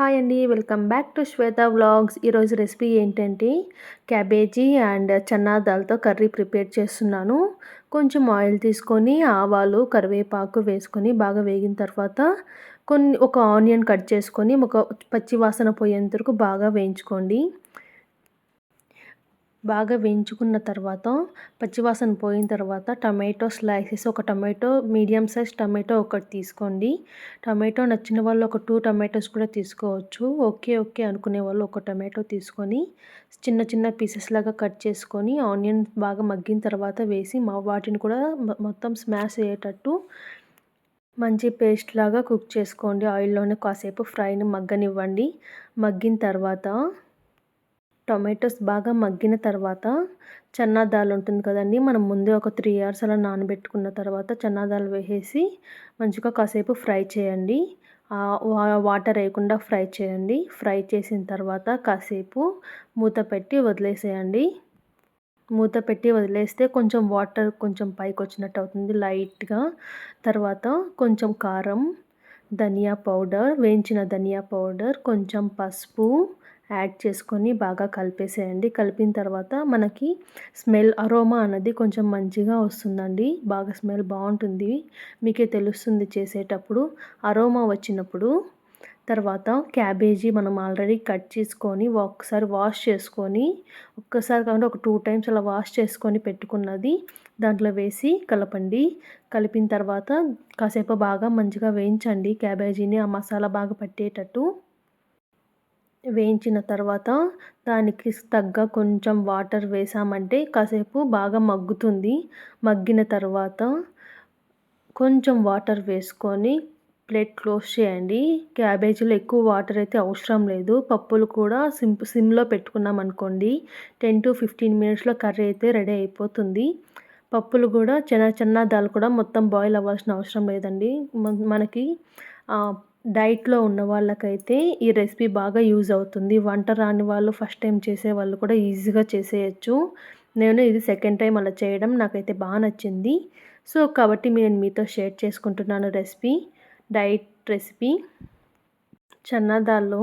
Hi అండి welcome back to Shweta vlogs. ఈరోజు recipe ఏంటంటే క్యాబేజీ అండ్ చన్నా దాల్తో కర్రీ ప్రిపేర్ చేస్తున్నాను. కొంచెం ఆయిల్ తీసుకొని ఆవాలు కరివేపాకు వేసుకొని బాగా వేగిన తర్వాత కొన్ని ఒక ఆనియన్ కట్ చేసుకొని ఒక పచ్చి వాసన పోయేంత వరకు బాగా వేయించుకోండి. బాగా వేయించుకున్న తర్వాత పచ్చివాసన పోయిన తర్వాత టమాటో స్లైసెస్ ఒక టమాటో మీడియం సైజ్ టమాటో ఒకటి తీసుకోండి. టమాటో నచ్చిన వాళ్ళు ఒక టూ టమాటోస్ కూడా తీసుకోవచ్చు. ఓకే ఓకే అనుకునే వాళ్ళు ఒక టమాటో తీసుకొని చిన్న చిన్న పీసెస్ లాగా కట్ చేసుకొని ఆనియన్ బాగా మగ్గిన తర్వాత వేసి మా వాటిని కూడా మొత్తం స్మాష్ అయ్యేటట్టు మంచి పేస్ట్ లాగా కుక్ చేసుకోండి. ఆయిల్లోనే కాసేపు ఫ్రైని మగ్గనివ్వండి. మగ్గిన తర్వాత టొమాటోస్ బాగా మగ్గిన తర్వాత చన్నా దాల్ ఉంటుంది కదండి. మనం ముందే ఒక త్రీ అవర్స్ అలా నానబెట్టుకున్న తర్వాత చన్నా దాల్ వేసేసి మంచిగా కాసేపు ఫ్రై చేయండి. వాటర్ వేయకుండా ఫ్రై చేయండి. ఫ్రై చేసిన తర్వాత కాసేపు మూత పెట్టి వదిలేసేయండి. మూత పెట్టి వదిలేస్తే కొంచెం వాటర్ కొంచెం పైకి వచ్చినట్టు అవుతుంది లైట్గా. తర్వాత కొంచెం కారం ధనియా పౌడర్ వేయించిన ధనియా పౌడర్ కొంచెం పసుపు యాడ్ చేసుకొని బాగా కలిపేసేయండి. కలిపిన తర్వాత మనకి స్మెల్ అరోమా అన్నది కొంచెం మంచిగా వస్తుందండి. బాగా స్మెల్ బాగుంటుంది. మీకే తెలుస్తుంది చేసేటప్పుడు. అరోమా వచ్చినప్పుడు తర్వాత క్యాబేజీ మనం ఆల్రెడీ కట్ చేసుకొని ఒకసారి వాష్ చేసుకొని ఒక్కసారి కాకుండా ఒక టూ టైమ్స్ అలా వాష్ చేసుకొని పెట్టుకున్నది దాంట్లో వేసి కలపండి. కలిపిన తర్వాత కాసేపు బాగా మంచిగా వేయించండి క్యాబేజీని. ఆ మసాలా బాగా పట్టేటట్టు. వేయించిన తర్వాత దానికి తగ్గ కొంచెం వాటర్ వేసామంటే కాసేపు బాగా మగ్గుతుంది. మగ్గిన తర్వాత కొంచెం వాటర్ వేసుకొని ప్లేట్ క్లోజ్ చేయండి. క్యాబేజీలో ఎక్కువ వాటర్ అయితే అవసరం లేదు. పప్పులు కూడా సిమ్ సిమ్లో పెట్టుకున్నాం అనుకోండి. టెన్ టు ఫిఫ్టీన్ మినిట్స్లో కర్రీ అయితే రెడీ అయిపోతుంది. పప్పులు కూడా చిన్న చిన్న దాలు కూడా మొత్తం బాయిల్ అవ్వాల్సిన అవసరం లేదండి. మనకి డైట్లో ఉన్న వాళ్ళకైతే ఈ రెసిపీ బాగా యూజ్ అవుతుంది. వంట రాని వాళ్ళు ఫస్ట్ టైం చేసే వాళ్ళు కూడా ఈజీగా చేసేయచ్చు. నేను ఇది సెకండ్ టైం అలా చేయడం నాకైతే బాగా నచ్చింది. సో కాబట్టి నేను మీతో షేర్ చేసుకుంటున్నాను రెసిపీ డైట్ రెసిపీ. చన్నాదాల్లో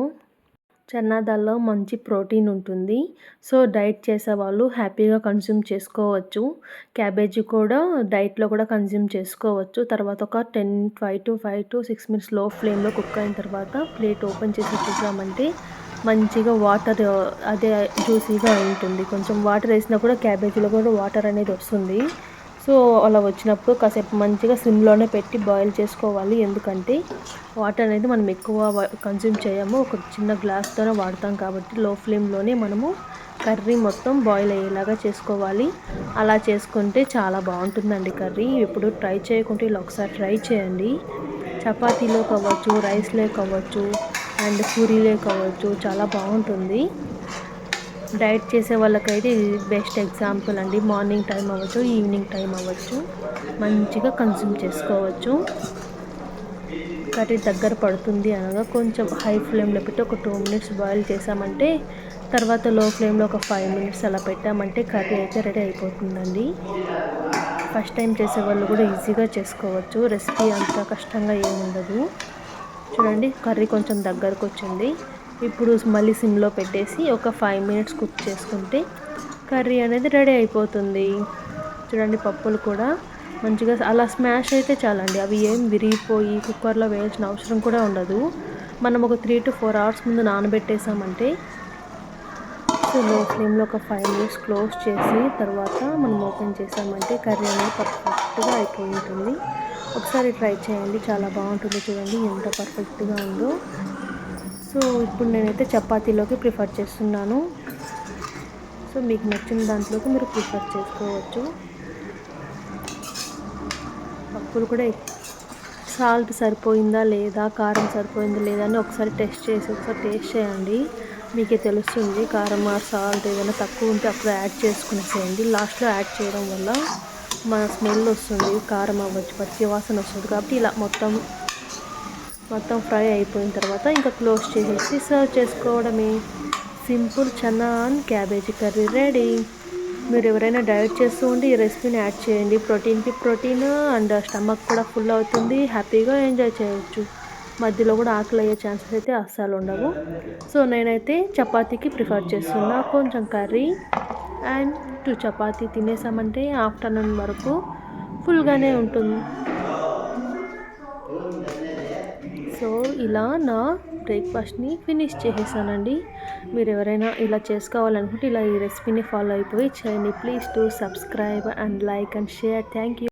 చన్నాదాల్లో మంచి ప్రోటీన్ ఉంటుంది. సో డైట్ చేసే వాళ్ళు హ్యాపీగా కన్జ్యూమ్ చేసుకోవచ్చు. క్యాబేజీ కూడా డైట్లో కూడా కన్జ్యూమ్ చేసుకోవచ్చు. తర్వాత ఒక ten five to five to six మినిట్స్లో ఫ్లేమ్లో కుక్ అయిన తర్వాత ప్లేట్ ఓపెన్ చేసి చూసామంటే మంచిగా వాటర్ అదే జ్యూసీగా ఉంటుంది. కొంచెం వాటర్ వేసినా కూడా క్యాబేజీలో కూడా వాటర్ అనేది వస్తుంది. సో అలా వచ్చినప్పుడు కాసేపు మంచిగా సిమ్లోనే పెట్టి బాయిల్ చేసుకోవాలి. ఎందుకంటే వాటర్ అనేది మనం ఎక్కువ కన్జ్యూమ్ చేయము. ఒక చిన్న గ్లాస్తోనే వాడతాం కాబట్టి లో ఫ్లేమ్లోనే మనము కర్రీ మొత్తం బాయిల్ అయ్యేలాగా చేసుకోవాలి. అలా చేసుకుంటే చాలా బాగుంటుందండి కర్రీ. ఇప్పుడు ట్రై చేయకుంటే ఇలా ఒకసారి ట్రై చేయండి. చపాతీలో కావచ్చు రైస్లో కావచ్చు అండ్ పూరీలో కావచ్చు చాలా బాగుంటుంది. డైట్ చేసే వాళ్ళకైతే ఇది బెస్ట్ ఎగ్జాంపుల్ అండి. మార్నింగ్ టైం అవ్వచ్చు ఈవినింగ్ టైం అవ్వచ్చు. మంచిగా కన్జ్యూమ్ చేసుకోవచ్చు. కర్రీ దగ్గర పడుతుంది అనగా కొంచెం హై ఫ్లేమ్లో పెట్టి ఒక టూ మినిట్స్ బాయిల్ చేసామంటే తర్వాత లో ఫ్లేమ్లో ఒక ఫైవ్ మినిట్స్ అలా పెట్టామంటే కర్రీ అయితే రెడీ అయిపోతుందండి. ఫస్ట్ టైం చేసే వాళ్ళు కూడా ఈజీగా చేసుకోవచ్చు. రెసిపీ అంత కష్టంగా ఏముండదు. చూడండి కర్రీ కొంచెం దగ్గరకు వచ్చింది. ఇప్పుడు మళ్ళీ సిమ్లో పెట్టేసి ఒక ఫైవ్ మినిట్స్ కుక్ చేసుకుంటే కర్రీ అనేది రెడీ అయిపోతుంది. చూడండి పప్పులు కూడా మంచిగా అలా స్మాష్ అయితే చాలండి. అవి ఏం విరిగిపోయి కుక్కర్లో వేయాల్సిన అవసరం కూడా ఉండదు. మనం ఒక త్రీ టు ఫోర్ అవర్స్ ముందు నానబెట్టేసామంటే సో లో ఫ్లేమ్లో ఒక ఫైవ్ మినిట్స్ క్లోజ్ చేసి తర్వాత మనం ఓపెన్ చేసామంటే కర్రీ అనేది పర్ఫెక్ట్గా అయిపోయి ఉంటుంది. ఒకసారి ట్రై చేయండి. చాలా బాగుంటుంది. చూడండి ఎంత పర్ఫెక్ట్గా ఉందో. సో ఇప్పుడు నేనైతే చపాతీలోకి ప్రిఫర్ చేస్తున్నాను. సో మీకు నచ్చిన దాంట్లోకి మీరు ప్రిఫర్ చేసుకోవచ్చు. పప్పులు కూడా సాల్ట్ సరిపోయిందా లేదా కారం సరిపోయిందా లేదా అని ఒకసారి టెస్ట్ చేసి ఒకసారి టేస్ట్ చేయండి. మీకే తెలుస్తుంది కారం సాల్ట్ ఏదైనా తక్కువ ఉంటే అప్పుడు యాడ్ చేసుకునేసేయండి. లాస్ట్లో యాడ్ చేయడం వల్ల మన స్మెల్ వస్తుంది కారం అవ్వచ్చు పచ్చి వాసన వస్తుంది. కాబట్టి ఇలా మొత్తం మొత్తం ఫ్రై అయిపోయిన తర్వాత ఇంకా క్లోజ్ చేసేసి సర్వ్ చేసుకోవడమే. Simple chana and cabbage curry ready. మీరు ఎవరైనా డైట్ చేస్తూ ఉండి ఈ రెసిపీని యాడ్ చేయండి. ప్రోటీన్కి ప్రోటీన్ అండ్ స్టమక్ కూడా ఫుల్ అవుతుంది. హ్యాపీగా ఎంజాయ్ చేయొచ్చు. మధ్యలో కూడా ఆకలి అయ్యే ఛాన్సెస్ అయితే అస్సలు ఉండవు. సో నేనైతే చపాతీకి ప్రిఫర్ చేస్తున్నా కొంచెం కర్రీ. అండ్ టూ చపాతీ తినేసామంటే ఆఫ్టర్నూన్ వరకు ఫుల్గానే ఉంటుంది. ఇలా నా బ్రేక్ఫాస్ట్ని ఫినిష్ చేసేసానండి. మీరు ఎవరైనా ఇలా చేసుకోవాలనుకుంటే ఇలా ఈ రెసిపీని ఫాలో అయిపోయి చేయండి. Please to subscribe and like and share. Thank you